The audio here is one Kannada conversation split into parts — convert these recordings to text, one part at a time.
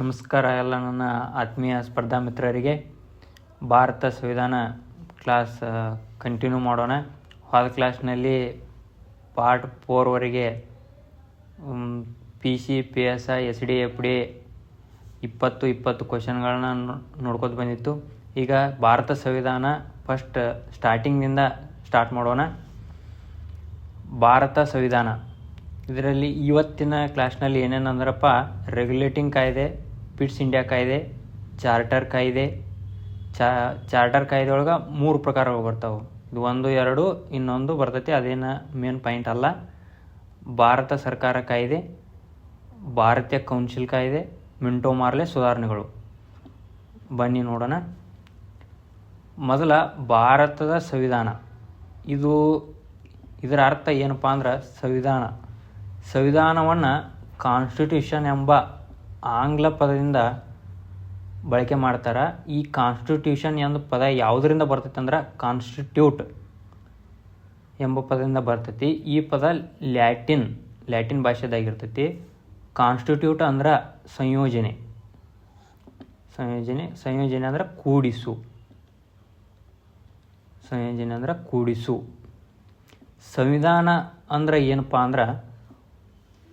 ನಮಸ್ಕಾರ ಎಲ್ಲ ನನ್ನ ಆತ್ಮೀಯ ಸ್ಪರ್ಧಾ ಮಿತ್ರರಿಗೆ. ಭಾರತ ಸಂವಿಧಾನ ಕ್ಲಾಸ್ ಕಂಟಿನ್ಯೂ ಮಾಡೋಣ. ಹೋದ ಕ್ಲಾಸ್ನಲ್ಲಿ part ಫೋರ್ವರೆಗೆ P C P S I S D F D ಇಪ್ಪತ್ತು ಇಪ್ಪತ್ತು ಕ್ವಶನ್ಗಳನ್ನ ನೋಡ್ಕೊತ ಬಂದಿತ್ತು. ಈಗ ಭಾರತ ಸಂವಿಧಾನ ಫಸ್ಟ್ ಸ್ಟಾರ್ಟಿಂಗ್ನಿಂದ ಸ್ಟಾರ್ಟ್ ಮಾಡೋಣ. ಭಾರತ ಸಂವಿಧಾನ. ಇದರಲ್ಲಿ ಇವತ್ತಿನ ಕ್ಲಾಸ್ನಲ್ಲಿ ಏನೇನಂದ್ರಪ್ಪ ರೆಗ್ಯುಲೇಟಿಂಗ್ ಕಾಯ್ದೆ ಪಿಟ್ಸ್ ಇಂಡಿಯಾ ಕಾಯ್ದೆ ಚಾರ್ಟರ್ ಕಾಯ್ದೆ, ಚಾ ಚಾರ್ಟರ್ ಕಾಯ್ದೆಯೊಳಗೆ ಮೂರು ಪ್ರಕಾರಗಳು ಬರ್ತಾವೆ. ಇದು ಒಂದು, ಎರಡು, ಇನ್ನೊಂದು ಬರ್ತೈತಿ, ಅದೇನು ಮೇನ್ ಪಾಯಿಂಟ್ ಅಲ್ಲ. ಭಾರತ ಸರ್ಕಾರ ಕಾಯ್ದೆ, ಭಾರತೀಯ ಕೌನ್ಸಿಲ್ ಕಾಯ್ದೆ, ಮಿಂಟೋ ಮಾರ್ಲೆ ಸುಧಾರಣೆಗಳು. ಬನ್ನಿ ನೋಡೋಣ. ಮೊದಲ ಭಾರತದ ಸಂವಿಧಾನ. ಇದು ಇದರ ಅರ್ಥ ಏನಪ್ಪ ಅಂದ್ರೆ ಸಂವಿಧಾನ. ಸಂವಿಧಾನವನ್ನು ಕಾನ್ಸ್ಟಿಟ್ಯೂಷನ್ ಎಂಬ ಆಂಗ್ಲ ಪದದಿಂದ ಬಳಕೆ ಮಾಡ್ತಾರೆ. ಈ ಕಾನ್ಸ್ಟಿಟ್ಯೂಷನ್ ಎಂಬ ಪದ ಯಾವುದರಿಂದ ಬರ್ತೈತೆ ಅಂದ್ರೆ ಕಾನ್ಸ್ಟಿಟ್ಯೂಟ್ ಎಂಬ ಪದದಿಂದ ಬರ್ತೈತಿ. ಈ ಪದ ಲ್ಯಾಟಿನ್ ಲ್ಯಾಟಿನ್ ಭಾಷೆದಾಗಿರ್ತೈತಿ. ಕಾನ್ಸ್ಟಿಟ್ಯೂಟ್ ಅಂದ್ರೆ ಸಂಯೋಜನೆ. ಸಂಯೋಜನೆ ಸಂಯೋಜನೆ ಅಂದ್ರೆ ಕೂಡಿಸು. ಸಂಯೋಜನೆ ಅಂದ್ರೆ ಕೂಡಿಸು. ಸಂವಿಧಾನ ಅಂದ್ರೆ ಏನಪ್ಪ ಅಂದ್ರೆ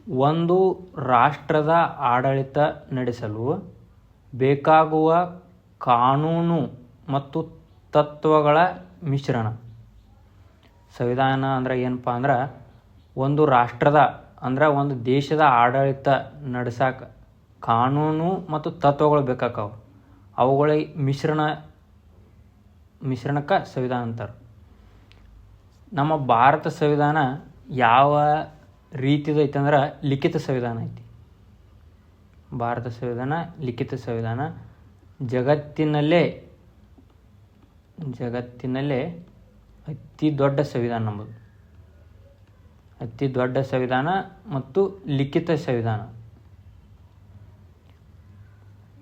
ಒಂದು ರಾಷ್ಟ್ರದ ಆಡಳಿತ ನಡೆಸಲು ಬೇಕಾಗುವ ಕಾನೂನು ಮತ್ತು ತತ್ವಗಳ ಮಿಶ್ರಣ. ಸಂವಿಧಾನ ಅಂದ್ರೆ ಏನಪ್ಪ ಅಂದ್ರೆ ಒಂದು ರಾಷ್ಟ್ರದ ಅಂದ್ರೆ ಒಂದು ದೇಶದ ಆಡಳಿತ ನಡೆಸಕ್ಕೆ ಕಾನೂನು ಮತ್ತು ತತ್ವಗಳು ಬೇಕಾಕವು. ಅವುಗಳ ಮಿಶ್ರಣ, ಮಿಶ್ರಣಕ್ಕೆ ಸಂವಿಧಾನ ಅಂತಾರೆ. ನಮ್ಮ ಭಾರತ ಸಂವಿಧಾನ ಯಾವ ರೀತಿದು ಐತೆ ಅಂದ್ರೆ ಲಿಖಿತ ಸಂವಿಧಾನ ಐತಿ. ಭಾರತ ಸಂವಿಧಾನ, ಲಿಖಿತ ಸಂವಿಧಾನ, ಜಗತ್ತಿನಲ್ಲೇ ಜಗತ್ತಿನಲ್ಲೇ ಅತಿ ದೊಡ್ಡ ಸಂವಿಧಾನ ನಮ್ಮದು ಅತಿ ದೊಡ್ಡ ಸಂವಿಧಾನ ಮತ್ತು ಲಿಖಿತ ಸಂವಿಧಾನ.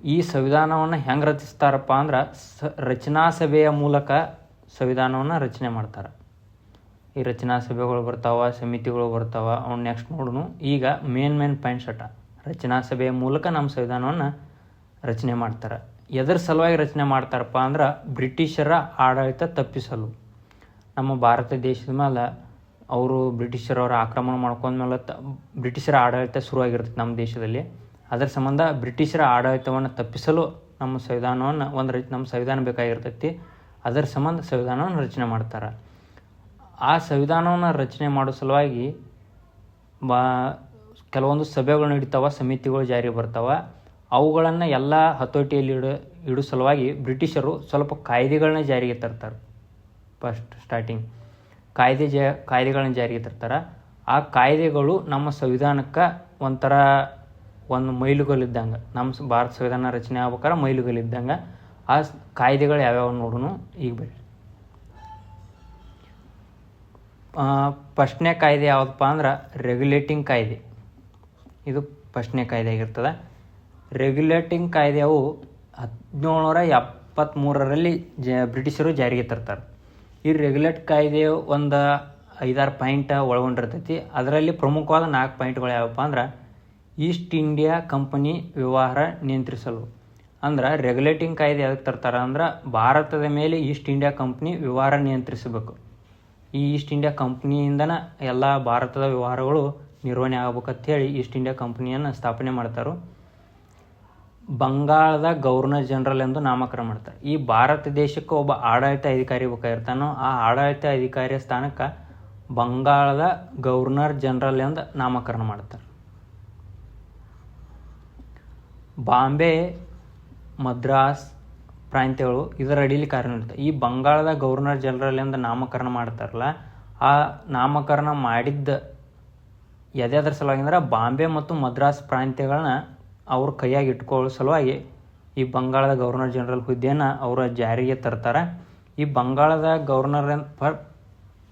ಈ ಸಂವಿಧಾನವನ್ನು ಹೆಂಗೆ ರಚಿಸ್ತಾರಪ್ಪ ಅಂದ್ರೆ ಸ ರಚನಾ ಸಭೆಯ ಮೂಲಕ ಸಂವಿಧಾನವನ್ನು ರಚನೆ ಮಾಡ್ತಾರೆ. ಈ ರಚನಾ ಸಭೆಗಳು ಬರ್ತಾವ, ಸಮಿತಿಗಳು ಬರ್ತಾವ, ಅವ್ನು ನೆಕ್ಸ್ಟ್ ನೋಡೋಣ ಈಗ ಮೇನ್ ಮೇನ್ ಪಾಯಿಂಟ್ಸ್ ಅಟ ರಚನಾ ಸಭೆಯ ಮೂಲಕ ನಮ್ಮ ಸಂವಿಧಾನವನ್ನು ರಚನೆ ಮಾಡ್ತಾರೆ. ಎದರ ಸಲುವಾಗಿ ರಚನೆ ಮಾಡ್ತಾರಪ್ಪ ಅಂದ್ರೆ ಬ್ರಿಟಿಷರ ಆಡಳಿತ ತಪ್ಪಿಸಲು. ನಮ್ಮ ಭಾರತ ದೇಶದ ಮೇಲೆ ಅವರು ಬ್ರಿಟಿಷರವರ ಆಕ್ರಮಣ ಮಾಡ್ಕೊಂಡ್ಮೇಲೆ ತ, ಬ್ರಿಟಿಷರ ಆಡಳಿತ ಶುರುವಾಗಿರ್ತೈತೆ ನಮ್ಮ ದೇಶದಲ್ಲಿ. ಅದರ ಸಂಬಂಧ ಬ್ರಿಟಿಷರ ಆಡಳಿತವನ್ನು ತಪ್ಪಿಸಲು ನಮ್ಮ ಸಂವಿಧಾನವನ್ನು ಒಂದು ನಮ್ಮ ಸಂವಿಧಾನ ಬೇಕಾಗಿರ್ತೈತಿ. ಅದರ ಸಂಬಂಧ ಸಂವಿಧಾನವನ್ನು ರಚನೆ ಮಾಡ್ತಾರೆ. ಆ ಸಂವಿಧಾನವನ್ನು ರಚನೆ ಮಾಡೋ ಸಲುವಾಗಿ ಬಾ, ಕೆಲವೊಂದು ಸಭೆಗಳು ನಡೀತಾವ, ಸಮಿತಿಗಳು ಜಾರಿ ಬರ್ತಾವೆ. ಅವುಗಳನ್ನು ಎಲ್ಲ ಹತೋಟಿಯಲ್ಲಿ ಇಡ, ಇಡೋ ಸಲುವಾಗಿ ಬ್ರಿಟಿಷರು ಸ್ವಲ್ಪ ಕಾಯ್ದೆಗಳನ್ನ ಜಾರಿಗೆ ತರ್ತಾರೆ. ಫಸ್ಟ್ ಸ್ಟಾರ್ಟಿಂಗ್ ಕಾಯ್ದೆ ಜ ಕಾಯ್ದೆಗಳನ್ನ ಜಾರಿಗೆ ತರ್ತಾರೆ. ಆ ಕಾಯ್ದೆಗಳು ನಮ್ಮ ಸಂವಿಧಾನಕ್ಕೆ ಒಂಥರ ಒಂದು ಮೈಲುಗಲ್ಲಿದ್ದಂಗೆ. ನಮ್ಮ ಭಾರತ ಸಂವಿಧಾನ ರಚನೆ ಆಗ್ಬೇಕಾದ್ರೆ ಮೈಲುಗಲ್ಲಿದ್ದಂಗೆ. ಆ ಕಾಯ್ದೆಗಳು ಯಾವ್ಯಾವ ನೋಡೋಣ ಈಗ ಬರ್ರಿ. ಫಸ್ಟ್ನೇ ಕಾಯ್ದೆ ಯಾವುದಪ್ಪ ಅಂದ್ರೆ ರೆಗ್ಯುಲೇಟಿಂಗ್ ಕಾಯ್ದೆ. ಇದು ಫಸ್ಟ್ನೇ ಕಾಯ್ದೆ ಆಗಿರ್ತದೆ ರೆಗ್ಯುಲೇಟಿಂಗ್ ಕಾಯ್ದೆ ಅವು ಹದಿನೇಳುನೂರ ಎಪ್ಪತ್ತ್ಮೂರರಲ್ಲಿ ಜ, ಬ್ರಿಟಿಷರು ಜಾರಿಗೆ ತರ್ತಾರೆ. ಈ ರೆಗ್ಯುಲೇಟ್ ಕಾಯ್ದೆ ಒಂದು ಐದಾರು ಪಾಯಿಂಟ್ ಒಳಗೊಂಡಿರ್ತೈತಿ. ಅದರಲ್ಲಿ ಪ್ರಮುಖವಾದ ನಾಲ್ಕು ಪಾಯಿಂಟ್ಗಳು ಯಾವಪ್ಪ ಅಂದ್ರೆ ಈಸ್ಟ್ ಇಂಡಿಯಾ ಕಂಪನಿ ವ್ಯವಹಾರ ನಿಯಂತ್ರಿಸಲು. ಅಂದ್ರೆ ರೆಗ್ಯುಲೇಟಿಂಗ್ ಕಾಯ್ದೆ ಯಾವ್ದಕ್ಕೆ ತರ್ತಾರೆ ಅಂದ್ರೆ ಭಾರತದ ಮೇಲೆ ಈಸ್ಟ್ ಇಂಡಿಯಾ ಕಂಪ್ನಿ ವ್ಯವಹಾರ ನಿಯಂತ್ರಿಸಬೇಕು. ಈ ಈಸ್ಟ್ ಇಂಡಿಯಾ ಕಂಪ್ನಿಯಿಂದನೇ ಎಲ್ಲ ಭಾರತದ ವ್ಯವಹಾರಗಳು ನಿರ್ವಹಣೆ ಆಗ್ಬೇಕಂತ ಹೇಳಿ ಈಸ್ಟ್ ಇಂಡಿಯಾ ಕಂಪ್ನಿಯನ್ನು ಸ್ಥಾಪನೆ ಮಾಡ್ತಾರೆ. ಬಂಗಾಳದ ಗವರ್ನರ್ ಜನರಲ್ ಎಂದು ನಾಮಕರಣ ಮಾಡ್ತಾರೆ. ಈ ಭಾರತ ದೇಶಕ್ಕೆ ಒಬ್ಬ ಆಡಳಿತ ಅಧಿಕಾರಿ ಬೇಕಾಗಿರ್ತಾನೋ, ಆ ಆಡಳಿತ ಅಧಿಕಾರಿಯ ಸ್ಥಾನಕ್ಕೆ ಬಂಗಾಳದ ಗವರ್ನರ್ ಜನರಲ್ ಎಂದು ನಾಮಕರಣ ಮಾಡ್ತಾರೆ. ಬಾಂಬೆ, ಮದ್ರಾಸ್ ಪ್ರಾಂತ್ಯಗಳು ಇದರ ಅಡಿಯಲ್ಲಿ ಕಾರ್ಯನಿರ್ವಹಿಸ್ತವೆ ಈ ಬಂಗಾಳದ ಗವರ್ನರ್ ಜನರಲ್ ಎಂದು ನಾಮಕರಣ ಮಾಡ್ತಾರಲ್ಲ, ಆ ನಾಮಕರಣ ಮಾಡಿದ್ದ ಎದ್ಯಾದ್ರ ಸಲುವಾಗಿ ಅಂದ್ರೆ ಬಾಂಬೆ ಮತ್ತು ಮದ್ರಾಸ್ ಪ್ರಾಂತ್ಯಗಳನ್ನ ಅವ್ರ ಕೈಯಾಗಿ ಇಟ್ಕೊಳ್ಳೋ ಸಲುವಾಗಿ ಈ ಬಂಗಾಳದ ಗವರ್ನರ್ ಜನರಲ್ ಹುದ್ದೆಯನ್ನು ಅವರ ಜಾರಿಗೆ ತರ್ತಾರೆ. ಈ ಬಂಗಾಳದ ಗವರ್ನರ್ ಪ್ರ-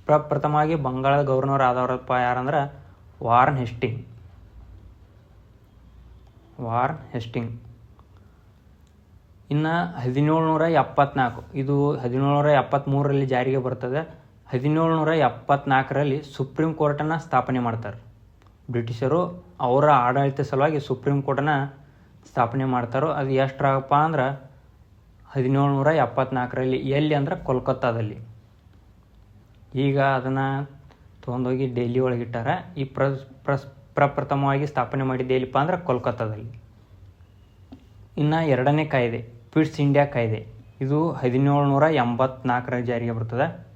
ಪ್ರಪ್ರಥಮವಾಗಿ ಬಂಗಾಳದ ಗವರ್ನರ್ ಆದವರಪ್ಪ ಯಾರಂದ್ರೆ ವಾರನ್ ಹೆಸ್ಟಿಂಗ್. Warn Hastings. ಇನ್ನು ಹದಿನೇಳುನೂರ ಎಪ್ಪತ್ನಾಲ್ಕು ಇದು ಹದಿನೇಳುನೂರ ಎಪ್ಪತ್ತ್ಮೂರರಲ್ಲಿ ಜಾರಿಗೆ ಬರ್ತದೆ. ಹದಿನೇಳುನೂರ ಎಪ್ಪತ್ನಾಲ್ಕರಲ್ಲಿ ಸುಪ್ರೀಂ ಕೋರ್ಟನ್ನು ಸ್ಥಾಪನೆ ಮಾಡ್ತಾರೆ. ಬ್ರಿಟಿಷರು ಅವರ ಆಡಳಿತ ಸಲುವಾಗಿ ಸುಪ್ರೀಂ ಕೋರ್ಟನ್ನು ಸ್ಥಾಪನೆ ಮಾಡ್ತಾರೋ ಅದು ಎಷ್ಟರಪ್ಪ ಅಂದ್ರೆ ಹದಿನೇಳು ನೂರ ಎಪ್ಪತ್ನಾಲ್ಕರಲ್ಲಿ ಎಲ್ಲಿ ಅಂದ್ರೆ ಕೋಲ್ಕತ್ತಾದಲ್ಲಿ. ಈಗ ಅದನ್ನು ತೊಗೊಂಡೋಗಿ ಡೆಲ್ಲಿ ಒಳಗಿಟ್ಟಾರ. ಈ ಪ್ರ ಪ್ರಪ್ರಥಮವಾಗಿ ಸ್ಥಾಪನೆ ಮಾಡಿದ್ದು ಎಲ್ಲಿಪ್ಪ ಅಂದ್ರೆ ಕೋಲ್ಕತ್ತಾದಲ್ಲಿ. ಇನ್ನು ಎರಡನೇ ಕಾಯ್ದೆ. ಪಿಟ್ಸ್ ಇಂಡಿಯಾ ಕಾಯ್ದೆ. ಇದು ಹದಿನೇಳು ನೂರ ಎಂಬತ್ನಾಲ್ಕರ ಜಾರಿಗೆ ಬರ್ತದೆ.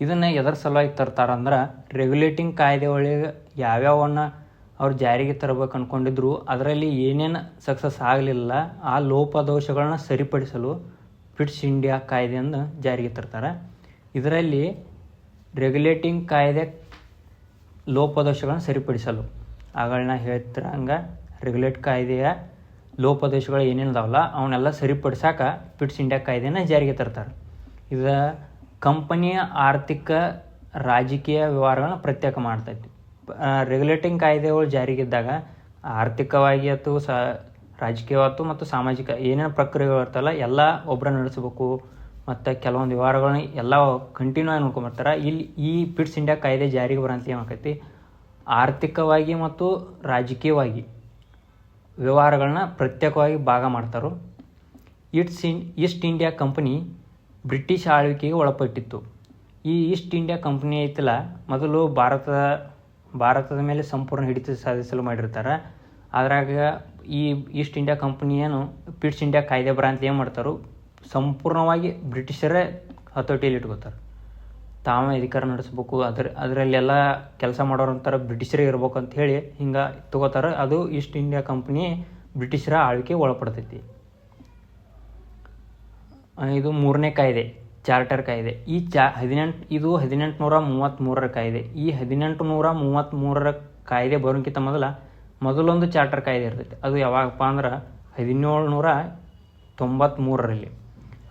ಇದನ್ನು ಎದರ ಸಲುವಾಗಿ ತರ್ತಾರಂದ್ರೆ ರೆಗ್ಯುಲೇಟಿಂಗ್ ಕಾಯ್ದೆ ಒಳಗೆ ಯಾವ್ಯಾವನ್ನ ಅವ್ರು ಜಾರಿಗೆ ತರಬೇಕು ಅಂದ್ಕೊಂಡಿದ್ರು ಅದರಲ್ಲಿ ಏನೇನು ಸಕ್ಸಸ್ ಆಗಲಿಲ್ಲ, ಆ ಲೋಪದೋಷಗಳನ್ನ ಸರಿಪಡಿಸಲು ಫಿಟ್ಸ್ ಇಂಡಿಯಾ ಕಾಯ್ದೆಯನ್ನು ಜಾರಿಗೆ ತರ್ತಾರೆ. ಇದರಲ್ಲಿ ರೆಗ್ಯುಲೇಟಿಂಗ್ ಕಾಯ್ದೆ ಲೋಪದೋಷಗಳನ್ನು ಸರಿಪಡಿಸಲು. ಆಗಳನ್ನ ಹೇಳ್ತಿರಂಗೆ ರೆಗ್ಯುಲೇಟ್ ಕಾಯ್ದೆಯ ಲೋಪದೋಷಗಳು ಏನೇನು ಅದಾವಲ್ಲ ಅವನ್ನೆಲ್ಲ ಸರಿಪಡಿಸಾಕ ಪಿಟ್ಸ್ ಇಂಡಿಯಾ ಕಾಯ್ದೆನ ಜಾರಿಗೆ ತರ್ತಾರೆ. ಇದು ಕಂಪನಿಯ ಆರ್ಥಿಕ ರಾಜಕೀಯ ವ್ಯವಹಾರಗಳನ್ನ ಪ್ರತ್ಯೇಕ ಮಾಡ್ತೈತಿ. ರೆಗ್ಯುಲೇಟಿಂಗ್ ಕಾಯ್ದೆಗಳು ಜಾರಿಗಿದ್ದಾಗ ಆರ್ಥಿಕವಾಗಿ ಆಯ್ತು ಸ ರಾಜಕೀಯವಾಯ್ತು ಮತ್ತು ಸಾಮಾಜಿಕ ಏನೇನು ಪ್ರಕ್ರಿಯೆಗಳು ಇರ್ತಲ್ಲ ಎಲ್ಲ ಒಬ್ಬರ ನಡೆಸಬೇಕು. ಮತ್ತು ಕೆಲವೊಂದು ವ್ಯವಹಾರಗಳನ್ನ ಎಲ್ಲ ಕಂಟಿನ್ಯೂ ಆಗಿ ನೋಡ್ಕೊಂಬರ್ತಾರೆ. ಇಲ್ಲಿ ಈ ಪಿಟ್ಸ್ ಇಂಡಿಯಾ ಕಾಯ್ದೆ ಜಾರಿಗೆ ಬರೋಂತ ಏನಾಕೈತಿ ಆರ್ಥಿಕವಾಗಿ ಮತ್ತು ರಾಜಕೀಯವಾಗಿ. ವ್ಯವಹಾರಗಳನ್ನ ಪ್ರತ್ಯೇಕವಾಗಿ ಭಾಗ ಮಾಡ್ತಾರೋ it's in, East India Company British ಆಳ್ವಿಕೆಗೆ ಒಳಪಟ್ಟಿತ್ತು. ಈ ಈಸ್ಟ್ ಇಂಡಿಯಾ ಕಂಪನಿ ಐತಲ್ಲ, ಮೊದಲು ಭಾರತದ ಭಾರತದ ಮೇಲೆ ಸಂಪೂರ್ಣ ಹಿಡಿತ ಸಾಧಿಸಲು ಮಾಡಿರ್ತಾರೆ. ಅದ್ರಾಗ ಈ ಈಸ್ಟ್ ಇಂಡಿಯಾ ಕಂಪನಿ ಏನು ಪಿಟ್ಸ್ ಇಂಡಿಯಾ ಕಾಯ್ದೆ ಬರ ಅಂತ ಏನು ಮಾಡ್ತಾರೋ, ಸಂಪೂರ್ಣವಾಗಿ ಬ್ರಿಟಿಷರೇ ಹತೋಟಿಯಲ್ಲಿ ಇಟ್ಕೋತಾರೆ ತಾವೇ ಅಧಿಕಾರ ನಡೆಸ್ಬೇಕು. ಅದ್ರ, ಅದರಲ್ಲೆಲ್ಲ ಕೆಲಸ ಮಾಡೋರು ಅಂತಾರೆ ಬ್ರಿಟಿಷರೇ ಇರ್ಬೇಕು ಅಂತ ಹೇಳಿ ಹಿಂಗೆ ತಗೋತಾರೆ. ಅದು ಈಸ್ಟ್ ಇಂಡಿಯಾ ಕಂಪ್ನಿ ಬ್ರಿಟಿಷರ ಆಳ್ವಿಕೆ ಒಳಪಡ್ತೈತಿ. ಇದು ಮೂರನೇ ಕಾಯ್ದೆ, ಚಾರ್ಟರ್ ಕಾಯ್ದೆ. ಈ ಚಾ, ಹದಿನೆಂಟು, ಇದು ಹದಿನೆಂಟು ನೂರ ಮೂವತ್ತ್ಮೂರರ ಕಾಯ್ದೆ. ಈ ಹದಿನೆಂಟು ನೂರ ಮೂವತ್ತ್ಮೂರರ ಕಾಯ್ದೆ ಬರೋಕ್ಕಿಂತ ಮೊದಲ ಮೊದಲೊಂದು ಚಾರ್ಟರ್ ಕಾಯ್ದೆ ಇರ್ತೈತಿ. ಅದು ಯಾವಾಗಪ್ಪ ಅಂದ್ರೆ ಹದಿನೇಳು ನೂರ ತೊಂಬತ್ತ್ಮೂರರಲ್ಲಿ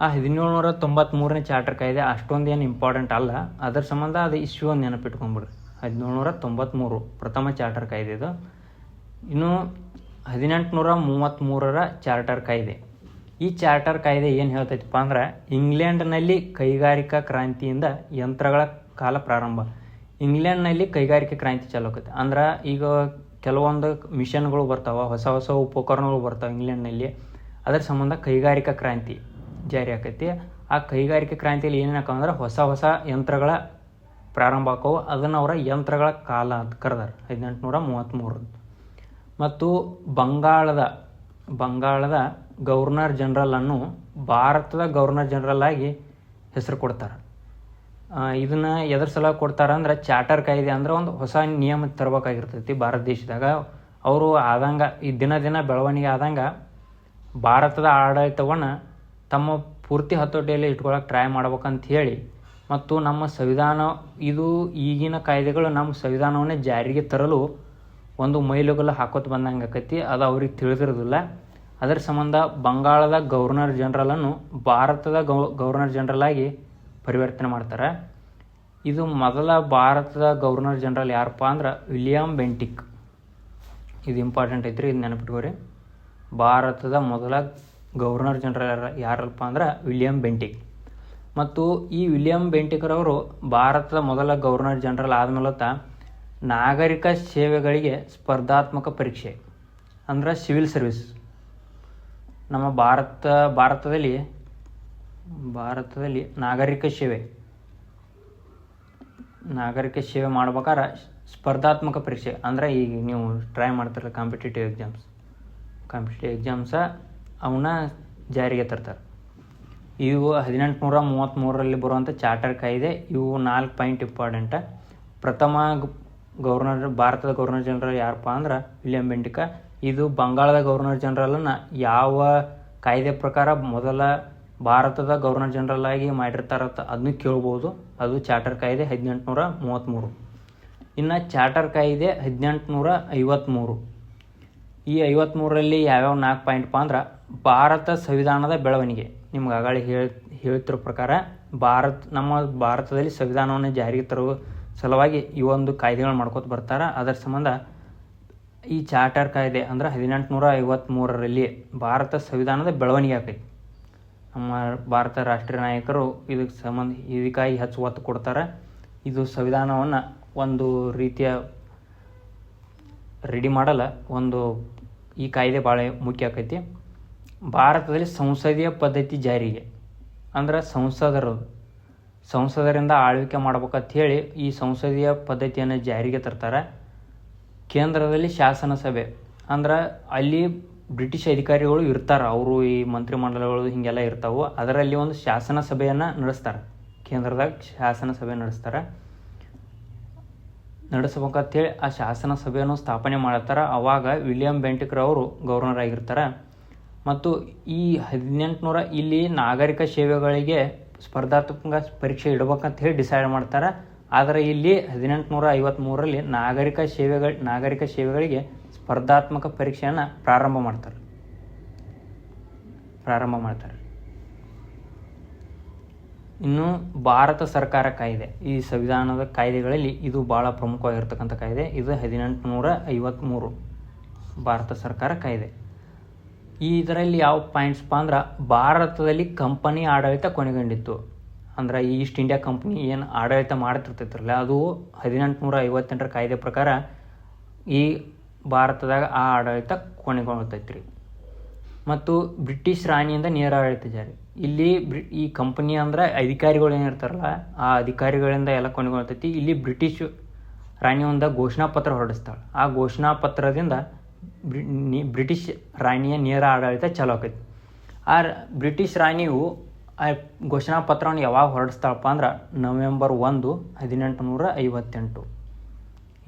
ಆ ಹದಿನೇಳು ನೂರ ತೊಂಬತ್ತ್ಮೂರನೇ ಚಾರ್ಟರ್ ಕಾಯ್ದೆ ಅಷ್ಟೊಂದು ಏನು ಇಂಪಾರ್ಟೆಂಟ್ ಅಲ್ಲ. ಅದರ ಸಂಬಂಧ ಅದು ಇಶ್ಯೂ ಒಂದು ನೆನಪಿಟ್ಕೊಂಬಿಡ್ರಿ ಹದಿನೇಳು ನೂರ ತೊಂಬತ್ತ್ಮೂರು ಪ್ರಥಮ ಚಾರ್ಟರ್ ಕಾಯ್ದೆ ಇದು. ಇನ್ನು ಹದಿನೆಂಟು ನೂರ ಮೂವತ್ತ್ಮೂರರ ಚಾರ್ಟರ್ ಕಾಯ್ದೆ. ಈ ಚಾರ್ಟರ್ ಕಾಯ್ದೆ ಏನು ಹೇಳ್ತೈತಪ್ಪ ಅಂದ್ರೆ ಇಂಗ್ಲೆಂಡ್ನಲ್ಲಿ ಕೈಗಾರಿಕಾ ಕ್ರಾಂತಿಯಿಂದ ಯಂತ್ರಗಳ ಕಾಲ ಪ್ರಾರಂಭ. ಇಂಗ್ಲೆಂಡ್ನಲ್ಲಿ ಕೈಗಾರಿಕಾ ಕ್ರಾಂತಿ ಚಾಲು ಆಗುತ್ತೆ ಅಂದ್ರೆ ಈಗ ಕೆಲವೊಂದು ಮಿಷನ್ಗಳು ಬರ್ತಾವೆ, ಹೊಸ ಹೊಸ ಉಪಕರಣಗಳು ಬರ್ತಾವೆ ಇಂಗ್ಲೆಂಡ್ನಲ್ಲಿ. ಅದರ ಸಂಬಂಧ ಕೈಗಾರಿಕಾ ಕ್ರಾಂತಿ. ಜಾರಿ ಆಕೈತಿ. ಆ ಕೈಗಾರಿಕೆ ಕ್ರಾಂತಿಯಲ್ಲಿ ಏನೇನು ಅಂದ್ರೆ ಹೊಸ ಹೊಸ ಯಂತ್ರಗಳ ಪ್ರಾರಂಭ ಆಕವು. ಅದನ್ನು ಅವರ ಯಂತ್ರಗಳ ಕಾಲ ಅಂತ ಕರೆದಾರೆ. ಹದಿನೆಂಟುನೂರ ಮೂವತ್ತ್ಮೂರು ಮತ್ತು ಬಂಗಾಳದ ಬಂಗಾಳದ ಗವರ್ನರ್ ಜನರಲನ್ನು ಭಾರತದ ಗವರ್ನರ್ ಜನರಲ್ ಆಗಿ ಹೆಸರು ಕೊಡ್ತಾರೆ. ಇದನ್ನು ಎದ್ರ ಸಲ ಕೊಡ್ತಾರೆ ಅಂದ್ರೆ ಚಾರ್ಟರ್ ಕಾಯ್ದೆ ಅಂದ್ರೆ ಒಂದು ಹೊಸ ನಿಯಮ ತರಬೇಕಾಗಿರ್ತೈತಿ ಭಾರತ ದೇಶದಾಗ. ಅವರು ಆದಂಗೆ, ಈ ದಿನ ದಿನ ಬೆಳವಣಿಗೆ ಆದಂಗ ಭಾರತದ ಆಡಳಿತವನ್ನು ತಮ್ಮ ಪೂರ್ತಿ ಹತೋಟಿಯಲ್ಲಿ ಇಟ್ಕೊಳಕ್ಕೆ ಟ್ರೈ ಮಾಡ್ಬೇಕಂತ ಹೇಳಿ ಮತ್ತು ನಮ್ಮ ಸಂವಿಧಾನ, ಇದು ಈಗಿನ ಕಾಯ್ದೆಗಳು ನಮ್ಮ ಸಂವಿಧಾನವನ್ನೇ ಜಾರಿಗೆ ತರಲು ಒಂದು ಮೈಲುಗಲ್ಲು ಹಾಕೋತ ಬಂದಂಗೆ ಆಕೈತಿ. ಅದು ಅವ್ರಿಗೆ ತಿಳಿದಿರೋದಿಲ್ಲ. ಅದರ ಸಂಬಂಧ ಬಂಗಾಳದ ಗವರ್ನರ್ ಜನರಲನ್ನು ಭಾರತದ ಗೌ, ಗವರ್ನರ್ ಜನರಲ್ ಆಗಿ ಪರಿವರ್ತನೆ ಮಾಡ್ತಾರೆ. ಇದು ಮೊದಲ ಭಾರತದ ಗವರ್ನರ್ ಜನರಲ್ ಯಾರಪ್ಪ ಅಂದ್ರೆ ವಿಲಿಯಂ ಬೆಂಟಿಕ್. ಇದು ಇಂಪಾರ್ಟೆಂಟ್ ಐತ್ರಿ, ಇದು ನೆನಪಿಟ್ಕೋರಿ. ಭಾರತದ ಮೊದಲ ಗವರ್ನರ್ ಜನರಲ್ ಯಾರ ಯಾರಪ್ಪ ಅಂದ್ರೆ ವಿಲಿಯಂ ಬೆಂಟಿಕ್ ಮತ್ತು ಈ ವಿಲಿಯಂ ಬೆಂಟಿಕ್ರವರು ಭಾರತದ ಮೊದಲ ಗವರ್ನರ್ ಜನರಲ್ ಆದಮೇಲತ್ತ ನಾಗರಿಕ ಸೇವೆಗಳಿಗೆ ಸ್ಪರ್ಧಾತ್ಮಕ ಪರೀಕ್ಷೆ, ಅಂದ್ರೆ ಸಿವಿಲ್ ಸರ್ವಿಸ್. ನಮ್ಮ ಭಾರತ, ಭಾರತದಲ್ಲಿ ಭಾರತದಲ್ಲಿ ನಾಗರಿಕ ಸೇವೆ ನಾಗರಿಕ ಸೇವೆ ಮಾಡ್ಬೇಕಾದ್ರೆ ಸ್ಪರ್ಧಾತ್ಮಕ ಪರೀಕ್ಷೆ, ಅಂದರೆ ಈಗ ನೀವು ಟ್ರೈ ಮಾಡ್ತಿರಲ್ಲ ಕಾಂಪಿಟೇಟಿವ್ ಎಕ್ಸಾಮ್ಸ್ ಕಾಂಪಿಟೇಟಿವ್ ಎಕ್ಸಾಮ್ಸ ಅವನ್ನ ಜಾರಿಗೆ ತರ್ತಾರೆ. ಇವು ಹದಿನೆಂಟು ನೂರ ಮೂವತ್ತ್ಮೂರರಲ್ಲಿ ಬರುವಂಥ ಚಾರ್ಟರ್ ಕಾಯ್ದೆ. ಇವು ನಾಲ್ಕು ಪಾಯಿಂಟ್ ಇಂಪಾರ್ಟೆಂಟ. ಪ್ರಥಮ ಗವರ್ನರ್, ಭಾರತದ ಗವರ್ನರ್ ಜನರಲ್ ಯಾರಪ್ಪ ಅಂದ್ರೆ ವಿಲಿಯಂ ಬೆಂಟಿಕ. ಇದು ಬಂಗಾಳದ ಗವರ್ನರ್ ಜನರಲನ್ನು ಯಾವ ಕಾಯ್ದೆ ಪ್ರಕಾರ ಮೊದಲ ಭಾರತದ ಗವರ್ನರ್ ಜನರಲ್ ಆಗಿ ಮಾಡಿರ್ತಾರತ್ತ ಅದನ್ನು ಕೇಳ್ಬೋದು. ಅದು ಚಾರ್ಟರ್ ಕಾಯ್ದೆ ಹದಿನೆಂಟುನೂರ ಮೂವತ್ತ್ಮೂರು ಇನ್ನು ಚಾರ್ಟರ್ ಕಾಯ್ದೆ ಹದಿನೆಂಟುನೂರ ಐವತ್ತ್ಮೂರು ಈ ಐವತ್ತ್ಮೂರರಲ್ಲಿ ಯಾವ್ಯಾವ ನಾಲ್ಕು ಪಾಯಿಂಟ್ಪ ಅಂದ್ರೆ ಭಾರತ ಸಂವಿಧಾನದ ಬೆಳವಣಿಗೆ. ನಿಮ್ಗೆ ಆಗಾಳಿ ಹೇಳಿ, ಹೇಳ್ತಿರೋ ಪ್ರಕಾರ ಭಾರತ, ನಮ್ಮ ಭಾರತದಲ್ಲಿ ಸಂವಿಧಾನವನ್ನು ಜಾರಿಗೆ ತರುವ ಸಲುವಾಗಿ ಈ ಒಂದು ಕಾಯ್ದೆಗಳು ಮಾಡ್ಕೋತ ಬರ್ತಾರೆ. ಅದರ ಸಂಬಂಧ ಈ ಚಾರ್ಟರ್ ಕಾಯ್ದೆ ಅಂದ್ರೆ ಹದಿನೆಂಟುನೂರ ಐವತ್ತ್ಮೂರರಲ್ಲಿ ಭಾರತ ಸಂವಿಧಾನದ ಬೆಳವಣಿಗೆ ಆಕೈತಿ ನಮ್ಮ ಭಾರತ ರಾಷ್ಟ್ರೀಯ ನಾಯಕರು ಇದಕ್ಕೆ ಸಂಬಂಧ ಇದಕ್ಕಾಗಿ ಹೆಚ್ಚು ಒತ್ತು ಕೊಡ್ತಾರೆ. ಇದು ಸಂವಿಧಾನವನ್ನು ಒಂದು ರೀತಿಯ ರೆಡಿ ಮಾಡಲ್ಲ. ಒಂದು ಈ ಕಾಯ್ದೆ ಭಾಳ ಮುಖ್ಯ ಆಕೈತಿ ಭಾರತದಲ್ಲಿ ಸಂಸದೀಯ ಪದ್ಧತಿ ಜಾರಿಗೆ. ಅಂದ್ರೆ ಸಂಸದರು, ಸಂಸದರಿಂದ ಆಳ್ವಿಕೆ ಮಾಡ್ಬೇಕಂತ ಹೇಳಿ ಈ ಸಂಸದೀಯ ಪದ್ಧತಿಯನ್ನು ಜಾರಿಗೆ ತರ್ತಾರೆ. ಕೇಂದ್ರದಲ್ಲಿ ಶಾಸನ ಸಭೆ, ಅಂದ್ರೆ ಅಲ್ಲಿ ಬ್ರಿಟಿಷ್ ಅಧಿಕಾರಿಗಳು ಇರ್ತಾರೆ, ಅವರು ಈ ಮಂತ್ರಿಮಂಡಲಗಳು ಹೀಗೆಲ್ಲ ಇರ್ತಾವೆ, ಅದರಲ್ಲಿ ಒಂದು ಶಾಸನ ಸಭೆಯನ್ನು ನಡೆಸ್ತಾರೆ. ಕೇಂದ್ರದಾಗ ಶಾಸನ ಸಭೆ ನಡೆಸ್ತಾರೆ. ನಡೆಸ್ಬೇಕಂತೇಳಿ ಆ ಶಾಸನ ಸಭೆಯನ್ನು ಸ್ಥಾಪನೆ ಮಾಡ್ತಾರೆ. ಅವಾಗ ವಿಲಿಯಂ ಬೆಂಟಿಕ್ರ ಅವರು ಗವರ್ನರ್ ಆಗಿರ್ತಾರೆ. ಮತ್ತು ಈ ಹದಿನೆಂಟುನೂರ ಇಲ್ಲಿ ನಾಗರಿಕ ಸೇವೆಗಳಿಗೆ ಸ್ಪರ್ಧಾತ್ಮಕ ಪರೀಕ್ಷೆ ಇಡಬೇಕಂತ ಹೇಳಿ ಡಿಸೈಡ್ ಮಾಡ್ತಾರೆ. ಆದರೆ ಇಲ್ಲಿ ಹದಿನೆಂಟುನೂರ ಐವತ್ತ್ಮೂರರಲ್ಲಿ ನಾಗರಿಕ ಸೇವೆಗಳ, ನಾಗರಿಕ ಸೇವೆಗಳಿಗೆ ಸ್ಪರ್ಧಾತ್ಮಕ ಪರೀಕ್ಷೆಯನ್ನು ಪ್ರಾರಂಭ ಮಾಡ್ತಾರೆ. ಪ್ರಾರಂಭ ಮಾಡ್ತಾರೆ. ಇನ್ನು ಭಾರತ ಸರ್ಕಾರ ಕಾಯ್ದೆ, ಈ ಸಂವಿಧಾನದ ಕಾಯ್ದೆಗಳಲ್ಲಿ ಇದು ಭಾಳ ಪ್ರಮುಖವಾಗಿರ್ತಕ್ಕಂಥ ಕಾಯ್ದೆ. ಇದು ಹದಿನೆಂಟು ನೂರ ಐವತ್ತ್ಮೂರು ಭಾರತ ಸರ್ಕಾರ ಕಾಯ್ದೆ. ಇದರಲ್ಲಿ ಯಾವ ಪಾಯಿಂಟ್ಸ್ಪ ಅಂದ್ರೆ ಭಾರತದಲ್ಲಿ ಕಂಪನಿ ಆಡಳಿತ ಕೊನೆಗೊಂಡಿತ್ತು. ಅಂದ್ರೆ ಈಸ್ಟ್ ಇಂಡಿಯಾ ಕಂಪ್ನಿ ಏನು ಆಡಳಿತ ಮಾಡ್ತಿರ್ತೈತ್ರಲ್ಲ ಅದು ಹದಿನೆಂಟು ನೂರ ಐವತ್ತೆಂಟರ ಕಾಯ್ದೆ ಪ್ರಕಾರ ಈ ಭಾರತದಾಗ ಆ ಆಡಳಿತ ಕೊನೆಗೊಳ್ತೈತ್ರಿ. ಮತ್ತು ಬ್ರಿಟಿಷ್ ರಾಣಿಯಿಂದ ನೇರ ಆಡಳಿತ ಜಾರಿ. ಇಲ್ಲಿ ಬ್ರಿ, ಈ ಕಂಪನಿ ಅಂದ್ರೆ ಅಧಿಕಾರಿಗಳು ಏನಿರ್ತಾರಲ್ಲ ಆ ಅಧಿಕಾರಿಗಳಿಂದ ಎಲ್ಲ ಕೊನೆಗೊಳ್ತೈತಿ. ಇಲ್ಲಿ ಬ್ರಿಟಿಷ್ ರಾಣಿ ಒಂದು ಘೋಷಣಾ ಪತ್ರ ಹೊರಡಿಸ್ತಾಳೆ. ಆ ಘೋಷಣಾ ಪತ್ರದಿಂದ ಬ್ರಿಟಿಷ್ ರಾಣಿಯ ನೇರ ಆಡಳಿತ ಚಾಲೂ ಆಕೈತಿ. ಆ ಬ್ರಿಟಿಷ್ ರಾಣಿಯು, ಆ ಘೋಷಣಾ ಪತ್ರವನ್ನು ಯಾವಾಗ ಹೊರಡಿಸ್ತಾಳಪ್ಪ ಅಂದ್ರೆ ನವೆಂಬರ್ ಒಂದು ಹದಿನೆಂಟು ನೂರ ಐವತ್ತೆಂಟು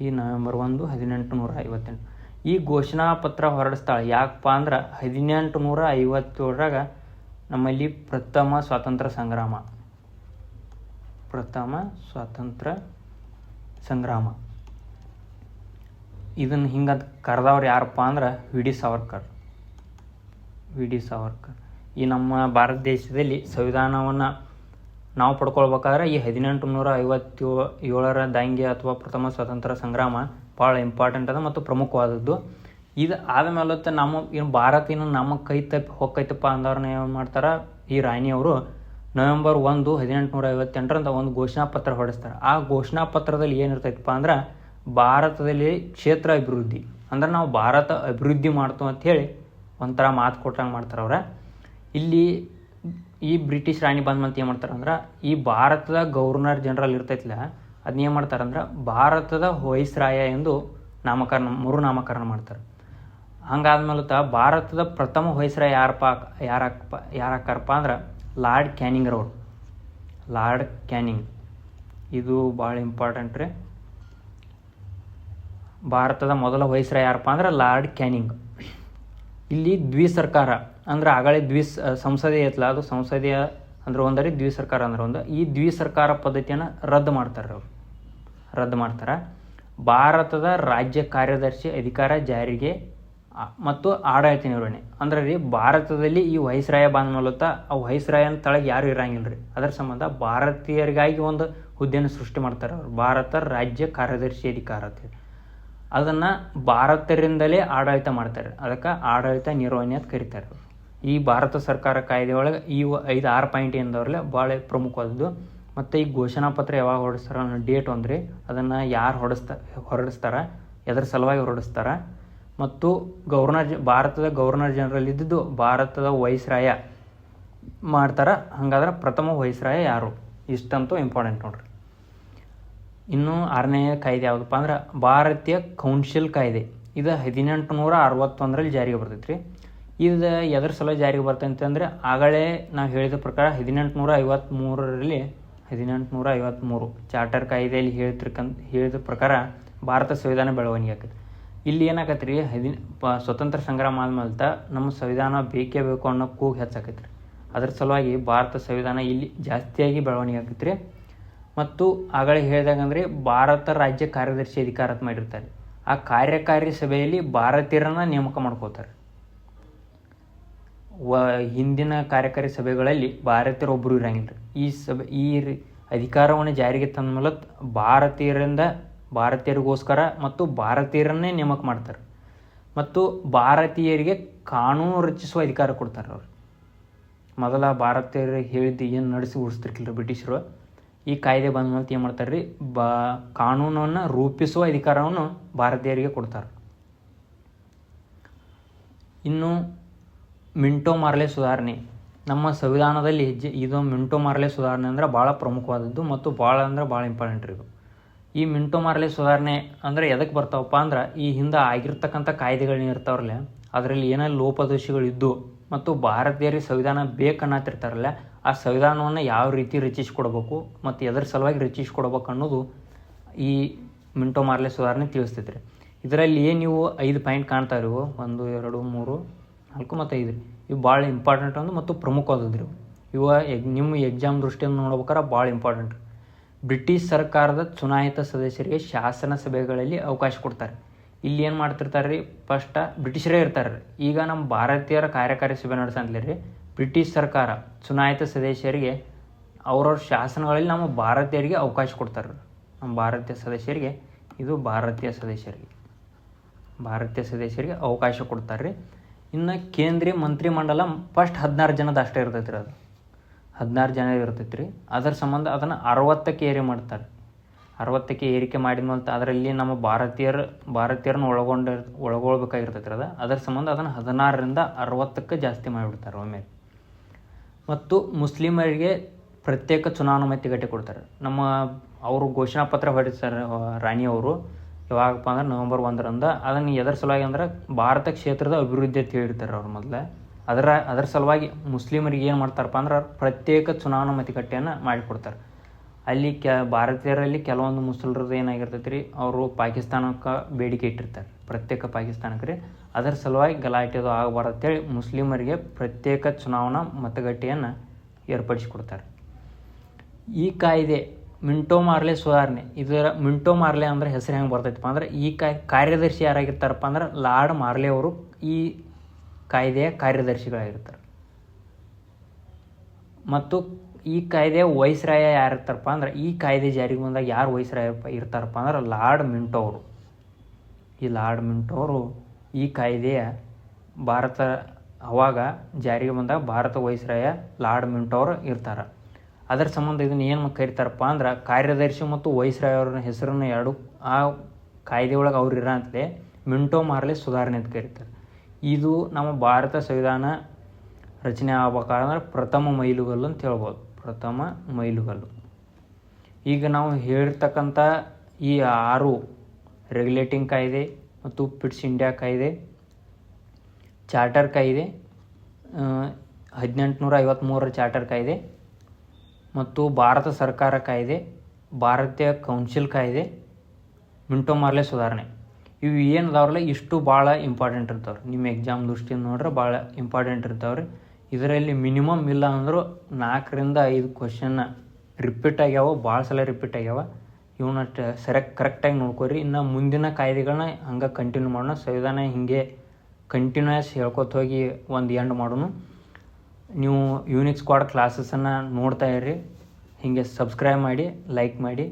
ಈ ನವೆಂಬರ್ ಒಂದು ಹದಿನೆಂಟು ನೂರ ಐವತ್ತೆಂಟು ಈ ಘೋಷಣಾ ಪತ್ರ ಹೊರಡಿಸ್ತಾಳೆ ಯಾಕಪ್ಪ ಅಂದ್ರೆ ಹದಿನೆಂಟು ನೂರ ಐವತ್ತೇಳರಾಗ ನಮ್ಮಲ್ಲಿ ಪ್ರಥಮ ಸ್ವಾತಂತ್ರ್ಯ ಸಂಗ್ರಾಮ. ಪ್ರಥಮ ಸ್ವಾತಂತ್ರ್ಯ ಸಂಗ್ರಾಮ. ಇದನ್ನು ಹಿಂಗಂತ ಕರೆದವ್ರು ಯಾರಪ್ಪ ಅಂದ್ರೆ V D Savarkar. V D Savarkar. ಈ ನಮ್ಮ ಭಾರತ ದೇಶದಲ್ಲಿ ಸಂವಿಧಾನವನ್ನು ನಾವು ಪಡ್ಕೊಳ್ಬೇಕಾದ್ರೆ ಈ ಹದಿನೆಂಟು ನೂರ ಐವತ್ತೇಳು ಏಳರ ದಾಂಗೆ ಅಥವಾ ಪ್ರಥಮ ಸ್ವಾತಂತ್ರ್ಯ ಸಂಗ್ರಾಮ ಭಾಳ ಇಂಪಾರ್ಟೆಂಟ್ ಅದ ಮತ್ತು ಪ್ರಮುಖವಾದದ್ದು. ಇದು ಆದಮೇಲೆ ನಮ್ಮ ಏನು ಭಾರತ ಏನು ನಮ್ಮ ಕೈ ತಪ್ಪಿ ಹೊಕ್ಕೈತಪ್ಪ ಅಂದವ್ರನ್ನ ಏನು ಮಾಡ್ತಾರೆ? ಈ ರಾಣಿಯವರು ನವೆಂಬರ್ ಒಂದು ಹದಿನೆಂಟು ನೂರ ಐವತ್ತೆಂಟರಂತ ಒಂದು ಘೋಷಣಾ ಪತ್ರ ಹೊರಡಿಸ್ತಾರೆ. ಆ ಘೋಷಣಾ ಪತ್ರದಲ್ಲಿ ಏನಿರ್ತೈತಪ್ಪ ಅಂದ್ರೆ ಭಾರತದಲ್ಲಿ ಕ್ಷೇತ್ರ ಅಭಿವೃದ್ಧಿ, ಅಂದ್ರೆ ನಾವು ಭಾರತ ಅಭಿವೃದ್ಧಿ ಮಾಡ್ತು ಅಂತ ಹೇಳಿ ಒಂಥರ ಮಾತು ಕೊಟ್ಟಂಗೆ ಮಾಡ್ತಾರೆ ಅವ್ರ. ಇಲ್ಲಿ ಈ ಬ್ರಿಟಿಷ್ ರಾಣಿ ಬಂದ ಮಂತ್ ಏನು ಮಾಡ್ತಾರೆ ಅಂದ್ರೆ, ಈ ಭಾರತದ ಗವರ್ನರ್ ಜನರಲ್ ಇರ್ತೈತಿಲ್ಲ ಅದನ್ನ ಏನು ಮಾಡ್ತಾರೆ ಅಂದ್ರೆ, ಭಾರತದ ವೈಸ್ರಾಯ ಎಂದು ನಾಮಕರಣ ಮರು ನಾಮಕರಣ ಮಾಡ್ತಾರೆ. ಹಂಗಾದ್ಮೇಲೆ ತ ಭಾರತದ ಪ್ರಥಮ ವಯಸ್ಸರಾಯ ಯಾರಪ್ಪ ಯಾರಪ್ಪ, ಯಾರಕ್ಕಾರಪ್ಪ ಅಂದ್ರೆ, Lord Canning road Lord Canning. ಇದು ಭಾಳ ಇಂಪಾರ್ಟೆಂಟ್ ರೀ. ಭಾರತದ ಮೊದಲ ವಯಸ್ಸರ ಯಾರಪ್ಪ ಅಂದ್ರೆ ಲಾರ್ಡ್ ಕ್ಯಾನಿಂಗ್. ಇಲ್ಲಿ ದ್ವಿ ಸರ್ಕಾರ ಅಂದ್ರೆ ಆಗಳೇ ದ್ವಿ ಸಂಸದೀಯ ಐತಲ್ಲ ಅದು ಸಂಸದೀಯ ಅಂದ್ರೆ ಒಂದರಿ ದ್ವಿ ಸರ್ಕಾರ ಅಂದ್ರೆ ಒಂದು. ಈ ದ್ವಿ ಸರ್ಕಾರ ಪದ್ಧತಿಯನ್ನು ರದ್ದು ಮಾಡ್ತಾರೆ ಅವರು. ರದ್ದು ಮಾಡ್ತಾರೆ. ಭಾರತದ ರಾಜ್ಯ ಕಾರ್ಯದರ್ಶಿ ಅಧಿಕಾರ ಜಾರಿಗೆ ಮತ್ತು ಆಡಳಿತ ನಿರ್ವಹಣೆ. ಅಂದ್ರೆ ರೀ ಭಾರತದಲ್ಲಿ ಈ ವಯಸ್ಸರಾಯ ಬಂದ ಮೂಲಕ ಆ ವಯಸ್ಸರಾಯನ ತಳಗೆ ಯಾರು ಇರಂಗಿಲ್ಲ ರೀ. ಅದರ ಸಂಬಂಧ ಭಾರತೀಯರಿಗಾಗಿ ಒಂದು ಹುದ್ದೆಯನ್ನು ಸೃಷ್ಟಿ ಮಾಡ್ತಾರೆ ಅವರು. ಭಾರತ ರಾಜ್ಯ ಕಾರ್ಯದರ್ಶಿ ಅಧಿಕಾರ ಅಂತೇಳಿ ಅದನ್ನು ಭಾರತರಿಂದಲೇ ಆಡಳಿತ ಮಾಡ್ತಾರೆ. ಅದಕ್ಕೆ ಆಡಳಿತ ನಿರ್ವಹಣೆ ಅಂತ ಕರೀತಾರೆ. ಈ ಭಾರತ ಸರ್ಕಾರ ಕಾಯ್ದೆ ಒಳಗೆ ಈ ಐದು ಆರು ಪಾಯಿಂಟ್ ಏನದವ್ರಲ್ಲ ಭಾಳ ಪ್ರಮುಖವಾದದ್ದು. ಮತ್ತು ಈ ಘೋಷಣಾ ಪತ್ರ ಯಾವಾಗ ಹೊರಡಿಸ್ತಾರ ಅನ್ನೋ ಡೇಟ್ ಒಂದ್ರಿ. ಅದನ್ನು ಯಾರು ಹೊರಡಿಸ್ತಾ, ಹೊರಡಿಸ್ತಾರ, ಎದ್ರ ಸಲುವಾಗಿ ಹೊರಡಿಸ್ತಾರ. ಮತ್ತು ಗವರ್ನರ್ ಭಾರತದ ಗವರ್ನರ್ ಜನರಲ್ ಇದ್ದಿದ್ದು ಭಾರತದ ವೈಸ್ರಾಯ. ಮಾಡ್ತಾರೆ, ಹಾಗಾದ್ರೆ ಪ್ರಥಮ ವೈಸ್ರಾಯ ಯಾರು? ಇಷ್ಟಂತೂ ಇಂಪಾರ್ಟೆಂಟ್ ನೋಡ್ರಿ. ಇನ್ನು ಆರನೇ ಕಾಯ್ದೆ ಯಾವುದಪ್ಪ ಅಂದ್ರೆ ಭಾರತೀಯ ಕೌನ್ಸಿಲ್ ಕಾಯ್ದೆ. ಇದು ಹದಿನೆಂಟು ನೂರ ಅರವತ್ತೊಂದರಲ್ಲಿ ಜಾರಿಗೆ ಬರ್ತೈತೆ ಇದು ಎದ್ರ ಸಲ ಜಾರಿಗೆ ಬರ್ತೈತೆ ಅಂದರೆ ಆಗಲೇ ನಾವು ಹೇಳಿದ ಪ್ರಕಾರ ಹದಿನೆಂಟು ನೂರ ಐವತ್ತ್ಮೂರರಲ್ಲಿ ಹದಿನೆಂಟು ನೂರ ಐವತ್ತ್ಮೂರು ಚಾರ್ಟರ್ ಕಾಯ್ದೆಯಲ್ಲಿ ಹೇಳ್ತಿರ್ಕಂತ ಹೇಳಿದ ಪ್ರಕಾರ ಭಾರತ ಸಂವಿಧಾನ ಬೆಳವಣಿಗೆ ಆಕೈತೆ. ಇಲ್ಲಿ ಏನಾಗತ್ತೆ ರೀ ಹದಿನ ಸ್ವತಂತ್ರ ಸಂಗ್ರಾಮ ಆದ್ಮೇಲೆ ನಮ್ಮ ಸಂವಿಧಾನ ಬೇಕೇ ಬೇಕು ಅನ್ನೋ ಕೂಗು ಹೆಚ್ಚಾಕೈತ್ರಿ. ಅದ್ರ ಸಲುವಾಗಿ ಭಾರತ ಸಂವಿಧಾನ ಇಲ್ಲಿ ಜಾಸ್ತಿಯಾಗಿ ಬೆಳವಣಿಗೆ ಆಕೈತೆ ರೀ ಮತ್ತು ಆಗಲೇ ಹೇಳಿದಾಗ ಅಂದರೆ ಭಾರತ ರಾಜ್ಯ ಕಾರ್ಯದರ್ಶಿ ಅಧಿಕಾರ ಮಾಡಿರ್ತಾರೆ. ಆ ಕಾರ್ಯಕಾರಿ ಸಭೆಯಲ್ಲಿ ಭಾರತೀಯರನ್ನ ನೇಮಕ ಮಾಡ್ಕೋತಾರೆ. ವ, ಹಿಂದಿನ ಕಾರ್ಯಕಾರಿ ಸಭೆಗಳಲ್ಲಿ ಭಾರತೀಯರು ಒಬ್ಬರು ಇರಂಗಿಲ್ಲ ಈ ಸಭೆ, ಈ ಅಧಿಕಾರವನ್ನು ಜಾರಿಗೆ ತಂದ ಮೂಲಕ ಭಾರತೀಯರಿಂದ ಭಾರತೀಯರಿಗೋಸ್ಕರ ಮತ್ತು ಭಾರತೀಯರನ್ನೇ ನೇಮಕ ಮಾಡ್ತಾರೆ. ಮತ್ತು ಭಾರತೀಯರಿಗೆ ಕಾನೂನು ರಚಿಸುವ ಅಧಿಕಾರ ಕೊಡ್ತಾರೆ ಅವರು ಮೊದಲ ಭಾರತೀಯರು ಹೇಳಿದ್ದು ಏನು ನಡೆಸಿ ಉಳಿಸ್ತಿರ್ಕಿಲ್ಲ ಬ್ರಿಟಿಷರು? ಈ ಕಾಯ್ದೆ ಬಂದ ಮೇಲೆ ಏನು ಮಾಡ್ತಾರೆ ರೀ ಬಾ, ಕಾನೂನನ್ನು ರೂಪಿಸುವ ಅಧಿಕಾರವನ್ನು ಭಾರತೀಯರಿಗೆ ಕೊಡ್ತಾರೆ. ಇನ್ನು ಮಿಂಟೋ ಮಾರ್ಲೆ ಸುಧಾರಣೆ. ನಮ್ಮ ಸಂವಿಧಾನದಲ್ಲಿ ಹೆಜ್ಜೆ ಇದು ಮಿಂಟೋ ಮಾರ್ಲೆ ಸುಧಾರಣೆ ಅಂದ್ರೆ ಭಾಳ ಪ್ರಮುಖವಾದದ್ದು ಮತ್ತು ಭಾಳ ಅಂದ್ರೆ ಭಾಳ ಇಂಪಾರ್ಟೆಂಟ್ ಇದು. ಈ ಮಿಂಟೋ ಮಾರ್ಲೆ ಸುಧಾರಣೆ ಅಂದರೆ ಎದಕ್ಕೆ ಬರ್ತಾವಪ್ಪ ಅಂದ್ರೆ ಈ ಹಿಂದೆ ಆಗಿರ್ತಕ್ಕಂಥ ಕಾಯ್ದೆಗಳು ಇರ್ತಾವ್ರಲ್ಲ, ಅದರಲ್ಲಿ ಏನೇ ಲೋಪದೋಷಿಗಳಿದ್ದು ಮತ್ತು ಭಾರತೀಯರಿಗೆ ಸಂವಿಧಾನ ಬೇಕನ್ನತ್ತಿರ್ತಾರಲ್ಲ ಆ ಸಂವಿಧಾನವನ್ನು ಯಾವ ರೀತಿ ರಚಿಸಿಕೊಡ್ಬೇಕು ಮತ್ತು ಎದರ ಸಲುವಾಗಿ ರಚಿಸಿಕೊಡ್ಬೇಕು ಅನ್ನೋದು ಈ ಮಿಂಟೋ ಮಾರ್ಲೆ ಸುಧಾರಣೆ ತಿಳಿಸ್ತೈತೆ ರೀ. ಇದರಲ್ಲಿ ಏನು ನೀವು ಐದು ಪಾಯಿಂಟ್ ಕಾಣ್ತಾ ಇರುವ? ಒಂದು, ಎರಡು, ಮೂರು, ನಾಲ್ಕು ಮತ್ತು ಐದು ರೀ. ಇವು ಭಾಳ ಇಂಪಾರ್ಟೆಂಟ್ ಒಂದು ಮತ್ತು ಪ್ರಮುಖವಾದದ್ದು ರೀ. ಇವು ಎಗ್, ನಿಮ್ಮ ಎಕ್ಸಾಮ್ ದೃಷ್ಟಿಯಿಂದ ನೋಡ್ಬೇಕಾರೆ ಭಾಳ ಇಂಪಾರ್ಟೆಂಟ್ ಬ್ರಿಟಿಷ್ ಸರ್ಕಾರದ ಚುನಾಯಿತ ಸದಸ್ಯರಿಗೆ ಶಾಸನ ಸಭೆಗಳಲ್ಲಿ ಅವಕಾಶ ಕೊಡ್ತಾರೆ. ಇಲ್ಲಿ ಏನು ಮಾಡ್ತಿರ್ತಾರೆ ರೀ? ಫಸ್ಟ ಬ್ರಿಟಿಷರೇ ಇರ್ತಾರೆ ಈಗ ನಮ್ಮ ಭಾರತೀಯರ ಕಾರ್ಯಕಾರಿ ಸಭೆ ನಡೆಸಂತಲೇ ರೀ. ಬ್ರಿಟಿಷ್ ಸರ್ಕಾರ ಚುನಾಯಿತ ಸದಸ್ಯರಿಗೆ ಅವ್ರವ್ರ ಶಾಸನಗಳಲ್ಲಿ ನಮ್ಮ ಭಾರತೀಯರಿಗೆ ಅವಕಾಶ ಕೊಡ್ತಾರೆ ನಮ್ಮ ಭಾರತೀಯ ಸದಸ್ಯರಿಗೆ, ಇದು ಭಾರತೀಯ ಸದಸ್ಯರಿಗೆ. ಭಾರತೀಯ ಸದಸ್ಯರಿಗೆ ಅವಕಾಶ ಕೊಡ್ತಾರೆ ರೀ ಇನ್ನು ಕೇಂದ್ರೀಯ ಮಂತ್ರಿಮಂಡಲ ಫಸ್ಟ್ ಹದಿನಾರು ಜನದ ಅಷ್ಟೇ ಇರ್ತೈತ್ರಿ ಅದು. ಹದಿನಾರು ಜನ ಇರ್ತೈತೆ ರೀ ಅದರ ಸಂಬಂಧ ಅದನ್ನು ಅರವತ್ತಕ್ಕೆ ಏರಿ ಮಾಡ್ತಾರೆ. ಅರವತ್ತಕ್ಕೆ ಏರಿಕೆ ಮಾಡಿದ ಮೇಲೆ ಅದರಲ್ಲಿ ನಮ್ಮ ಭಾರತೀಯರು, ಭಾರತೀಯರನ್ನು ಒಳಗೊಂಡ ಒಳಗೊಳ್ಬೇಕಾಗಿರ್ತೈತ್ರಿ ಅದು. ಅದರ ಸಂಬಂಧ ಅದನ್ನು ಹದಿನಾರರಿಂದ ಅರವತ್ತಕ್ಕೆ ಜಾಸ್ತಿ ಮಾಡಿಬಿಡ್ತಾರೆ ಒಮ್ಮೆ. ಮತ್ತು ಮುಸ್ಲಿಮರಿಗೆ ಪ್ರತ್ಯೇಕ ಚುನಾವಣಾ ಕೊಡ್ತಾರೆ. ನಮ್ಮ ಅವರು ಘೋಷಣಾ ಪತ್ರ ಹೊರಡಿಸ್ತಾರೆ ರಾಣಿಯವರು ಯಾವಾಗಪ್ಪ ಅಂದ್ರೆ ನವಂಬರ್ ಒಂದರಿಂದ. ಅದನ್ನು ಎದರ ಸಲುವಾಗಿ ಅಂದ್ರೆ ಭಾರತ ಕ್ಷೇತ್ರದ ಅಭಿವೃದ್ಧಿ ಅಂತ ಅವ್ರು ಮೊದಲೇ. ಅದರ ಅದರ ಸಲುವಾಗಿ ಮುಸ್ಲಿಮರಿಗೆ ಏನು ಮಾಡ್ತಾರಪ್ಪ ಅಂದ್ರೆ ಪ್ರತ್ಯೇಕ ಚುನಾವಣಾ ಮತಗಟ್ಟೆಯನ್ನು ಮಾಡಿಕೊಡ್ತಾರೆ. ಅಲ್ಲಿ ಕೆ, ಭಾರತೀಯರಲ್ಲಿ ಕೆಲವೊಂದು ಮುಸಲ್ರದ್ದು ಏನಾಗಿರ್ತೈತೆ ರೀ ಅವರು ಪಾಕಿಸ್ತಾನಕ್ಕೆ ಬೇಡಿಕೆ ಇಟ್ಟಿರ್ತಾರೆ. ಪ್ರತ್ಯೇಕ ಪಾಕಿಸ್ತಾನಕ್ಕೆ ರೀ ಅದರ ಸಲುವಾಗಿ ಗಲಾಟೆ ಅದು ಆಗಬಾರ್ದು ಅಂತೇಳಿ ಮುಸ್ಲಿಮರಿಗೆ ಪ್ರತ್ಯೇಕ ಚುನಾವಣಾ ಮತಗಟ್ಟೆಯನ್ನು ಏರ್ಪಡಿಸಿಕೊಡ್ತಾರೆ. ಈ ಕಾಯ್ದೆ ಮಿಂಟೋ ಮಾರ್ಲೆ ಸುಧಾರಣೆ, ಇದರ ಮಿಂಟೋ ಮಾರ್ಲೆ ಅಂದ್ರೆ ಹೆಸರು ಹೆಂಗೆ ಬರ್ತೈತಪ್ಪ ಅಂದ್ರೆ, ಈ ಕಾಯ್, ಕಾರ್ಯದರ್ಶಿ ಯಾರಾಗಿರ್ತಾರಪ್ಪ ಅಂದ್ರೆ ಲಾರ್ಡ್ ಮಾರ್ಲೆ ಅವರು ಈ ಕಾಯ್ದೆಯ ಕಾರ್ಯದರ್ಶಿಗಳಾಗಿರ್ತಾರೆ. ಮತ್ತು ಈ ಕಾಯ್ದೆಯ ವೈಸ್ರಾಯ ಯಾರಿರ್ತಾರಪ್ಪ ಅಂದ್ರೆ ಈ ಕಾಯ್ದೆ ಜಾರಿಗೆ ಬಂದಾಗ ಯಾರು ವೈಸ್ರಾಯ ಇರ್ತಾರಪ್ಪ ಅಂದ್ರೆ ಲಾರ್ಡ್ ಮಿಂಟೋ ಅವರು ಈ ಲಾರ್ಡ್ ಮಿಂಟೋ ಅವರು ಈ ಕಾಯ್ದೆಯ ಭಾರತ ಅವಾಗ ಜಾರಿಗೆ ಬಂದಾಗ ಭಾರತ ವೈಸ್ರಾಯ ಲಾರ್ಡ್ ಮಿಂಟೋ ಅವರು ಇರ್ತಾರೆ. ಅದರ ಸಂಬಂಧ ಇದನ್ನು ಏನು ಕರಿತಾರಪ್ಪ ಅಂದ್ರೆ ಕಾರ್ಯದರ್ಶಿ ಮತ್ತು ವೈಸ್ರಾಯ ಅವ್ರ ಹೆಸರನ್ನು ಎರಡು ಆ ಕಾಯ್ದೆ ಒಳಗೆ ಅವ್ರು ಇರೋಂತಲೇ ಮಿಂಟೋ ಮಾರ್ಲೆ ಸುಧಾರಣೆ ಅಂತ ಕರೀತಾರೆ. ಇದು ನಮ್ಮ ಭಾರತ ಸಂವಿಧಾನ ರಚನೆ ಆಗ್ಬೇಕಾದ್ರೆ ಪ್ರಥಮ ಮೈಲುಗಲ್ಲು ಅಂತ ಹೇಳ್ಬೋದು. ಪ್ರಥಮ ಮೈಲುಗಲ್ಲು. ಈಗ ನಾವು ಹೇಳಿರ್ತಕ್ಕಂಥ ಈ ಆರು ರೆಗ್ಯುಲೇಟಿಂಗ್ ಕಾಯ್ದೆ ಮತ್ತು ಪಿಟ್ಸ್ ಇಂಡಿಯಾ ಕಾಯ್ದೆ ಚಾರ್ಟರ್ ಕಾಯ್ದೆ ಹದಿನೆಂಟುನೂರ ಐವತ್ತ್ಮೂರರ ಚಾರ್ಟರ್ ಕಾಯ್ದೆ ಮತ್ತು ಭಾರತ ಸರ್ಕಾರ ಕಾಯ್ದೆ, ಭಾರತೀಯ ಕೌನ್ಸಿಲ್ ಕಾಯ್ದೆ, ಮಿಂಟೋ ಮಾರ್ಲೆ ಸುಧಾರಣೆ. ಇವು ಏನು ಅದಾವ್ರಲ್ಲ, ಇಷ್ಟು ಭಾಳ ಇಂಪಾರ್ಟೆಂಟ್ ಇರ್ತಾವ್ರಿ. ನಿಮ್ಮ ಎಕ್ಸಾಮ್ ದೃಷ್ಟಿಯಿಂದ ನೋಡ್ರೆ ಭಾಳ ಇಂಪಾರ್ಟೆಂಟ್ ಇರ್ತಾವ್ರಿ. ಇದರಲ್ಲಿ ಮಿನಿಮಮ್ ಇಲ್ಲ ಅಂದರೂ ನಾಲ್ಕರಿಂದ ಐದು ಕ್ವಶನ್ನ ರಿಪೀಟ್ ಆಗ್ಯಾವ ಭಾಳ ಸಲ ರಿಪೀಟ್ ಆಗ್ಯಾವ. ಇವನ್ನ ಸರಿಯಾಗಿ ಕರೆಕ್ಟಾಗಿ ನೋಡ್ಕೊರಿ. ಇನ್ನು ಮುಂದಿನ ಕಾಯ್ದೆಗಳನ್ನ ಹಂಗೆ ಕಂಟಿನ್ಯೂ ಮಾಡೋಣ. ಸಂವಿಧಾನ ಹೀಗೆ ಕಂಟಿನ್ಯೂಯಸ್ ಹೇಳ್ಕೊತ ಹೋಗಿ ಒಂದು ಎಂಡ್ ಮಾಡೋಣ ನೀವು ಯೂನಿಕ್ ಸ್ಕ್ವಾಡ್ ಕ್ಲಾಸಸನ್ನು ನೋಡ್ತಾ ಇರ್ರಿ. ಹಿಂಗೆ ಸಬ್ಸ್ಕ್ರೈಬ್ ಮಾಡಿ ಲೈಕ್ ಮಾಡಿ.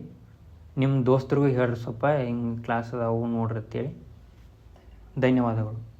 ನಿಮ್ಮ ದೋಸ್ತರಿಗೂ ಹೇಳ್ರಿ ಸ್ವಲ್ಪ ಹಿಂಗೆ ಕ್ಲಾಸ್ ಅದಾವು ನೋಡ್ರಿ ಅಂತೇಳಿ. ಧನ್ಯವಾದಗಳು.